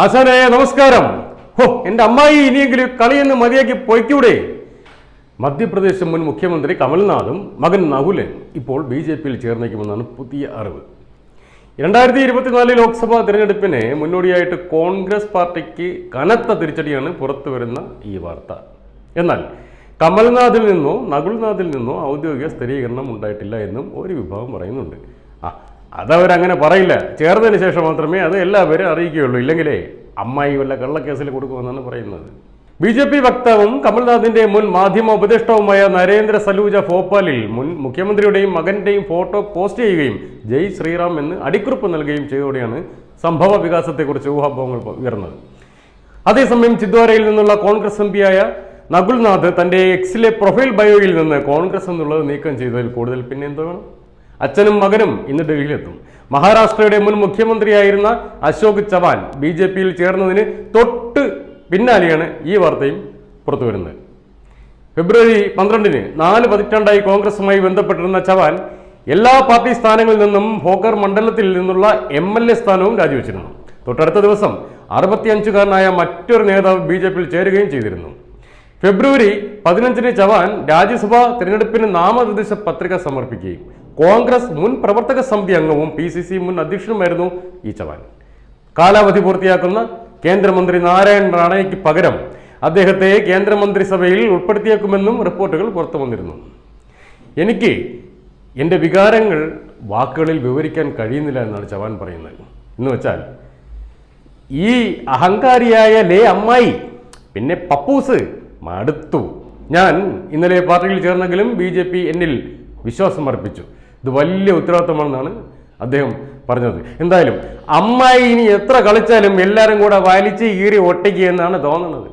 ആശാനെ നമസ്കാരം. ഹോ എന്റെ അമ്മായി ഇനിയെങ്കിലും കളിയെന്ന് മതിയാക്കി പൊയ്ക്കൂടെ? മധ്യപ്രദേശ് മുൻ മുഖ്യമന്ത്രി കമൽനാഥും മകൻ നഹുലൻ ഇപ്പോൾ ബി ജെ പിയിൽ ചേർന്നേക്കുമെന്നാണ് പുതിയ അറിവ്. രണ്ടായിരത്തി ഇരുപത്തിനാല് ലോക്സഭാ തിരഞ്ഞെടുപ്പിന് മുന്നോടിയായിട്ട് കോൺഗ്രസ് പാർട്ടിക്ക് കനത്ത തിരിച്ചടിയാണ് പുറത്തു വരുന്ന ഈ വാർത്ത. എന്നാൽ കമൽനാഥിൽ നിന്നോ നകുൽനാഥിൽ നിന്നോ ഔദ്യോഗിക സ്ഥിരീകരണം ഉണ്ടായിട്ടില്ല എന്നും ഒരു വിഭാഗം പറയുന്നുണ്ട്. ആ അതവരങ്ങനെ പറയില്ല. ചേർന്നതിന് ശേഷം മാത്രമേ അത് എല്ലാവരും അറിയിക്കുകയുള്ളൂ. ഇല്ലെങ്കിലേ അമ്മായി വല്ല കള്ളക്കേസിൽ കൊടുക്കുമെന്നാണ് പറയുന്നത്. ബി ജെ പി വക്താവും കമൽനാഥിന്റെ മുൻ മാധ്യമ ഉപദേഷ്ടാവുമായ നരേന്ദ്ര സലൂജ ഭോപ്പാലിൽ മുൻ മുഖ്യമന്ത്രിയുടെയും മകന്റെയും ഫോട്ടോ പോസ്റ്റ് ചെയ്യുകയും ജയ് ശ്രീറാം എന്ന് അടിക്കുറിപ്പ് നൽകുകയും ചെയ്തതോടെയാണ് സംഭവ വികാസത്തെക്കുറിച്ച് ഊഹാഭോഹങ്ങൾ ഉയർന്നത്. അതേസമയം ചിദ്വാരയിൽ നിന്നുള്ള കോൺഗ്രസ് എം പിയായ നകുൽനാഥ് തന്റെ എക്സിലെ പ്രൊഫൈൽ ബയോയിൽ നിന്ന് കോൺഗ്രസ് എന്നുള്ളത് നീക്കം ചെയ്തതിൽ കൂടുതൽ പിന്നെ എന്തോ അച്ഛനും മകനും ഇന്ന് ഡൽഹിയിലെത്തും. മഹാരാഷ്ട്രയുടെ മുൻ മുഖ്യമന്ത്രിയായിരുന്ന അശോക് ചവാൻ ബി ജെ പിയിൽ ചേർന്നതിന് തൊട്ട് പിന്നാലെയാണ് ഈ വാർത്തയും പുറത്തു വരുന്നത്. ഫെബ്രുവരി പന്ത്രണ്ടിന് നാല് പതിറ്റാണ്ടായി കോൺഗ്രസുമായി ബന്ധപ്പെട്ടിരുന്ന ചവാൻ എല്ലാ പാർട്ടി സ്ഥാനങ്ങളിൽ നിന്നും ഹോക്കർ മണ്ഡലത്തിൽ നിന്നുള്ള എം എൽ എ സ്ഥാനവും രാജിവെച്ചിരുന്നു. തൊട്ടടുത്ത ദിവസം അറുപത്തിയഞ്ചുകാരനായ മറ്റൊരു നേതാവ് ബി ജെ പിയിൽ ചേരുകയും ചെയ്തിരുന്നു. ഫെബ്രുവരി പതിനഞ്ചിന് ചവാൻ രാജ്യസഭാ തിരഞ്ഞെടുപ്പിന് നാമനിർദ്ദേശ പത്രിക സമർപ്പിക്കുകയും കോൺഗ്രസ് മുൻ പ്രവർത്തക സമിതി അംഗവും പി സി സി മുൻ അധ്യക്ഷനുമായിരുന്നു ഈ ചവാൻ കാലാവധി പൂർത്തിയാക്കുന്ന കേന്ദ്രമന്ത്രി നാരായൺ റാണയ്ക്ക് പകരം അദ്ദേഹത്തെ കേന്ദ്രമന്ത്രിസഭയിൽ ഉൾപ്പെടുത്തിയേക്കുമെന്നും റിപ്പോർട്ടുകൾ പുറത്തു വന്നിരുന്നു. എനിക്ക് എന്റെ വികാരങ്ങൾ വാക്കുകളിൽ വിവരിക്കാൻ കഴിയുന്നില്ല എന്നാണ് ചവാൻ പറയുന്നത്. എന്ന് വെച്ചാൽ ഈ അഹങ്കാരിയായ ലേ അമ്മായി പിന്നെ പപ്പൂസ് മടുത്തു. ഞാൻ ഇന്നലെ പാർട്ടിയിൽ ചേർന്നെങ്കിലും ബി ജെ പി എന്നിൽ വിശ്വാസം അർപ്പിച്ചു ഇത് വലിയ ഉത്തരവാദിത്തമാണെന്നാണ് അദ്ദേഹം പറഞ്ഞത്. എന്തായാലും അമ്മായി ഇനി എത്ര കളിച്ചാലും എല്ലാവരും കൂടെ വലിച്ച് കീറി ഒട്ടിക്കുക എന്നാണ് തോന്നുന്നത്.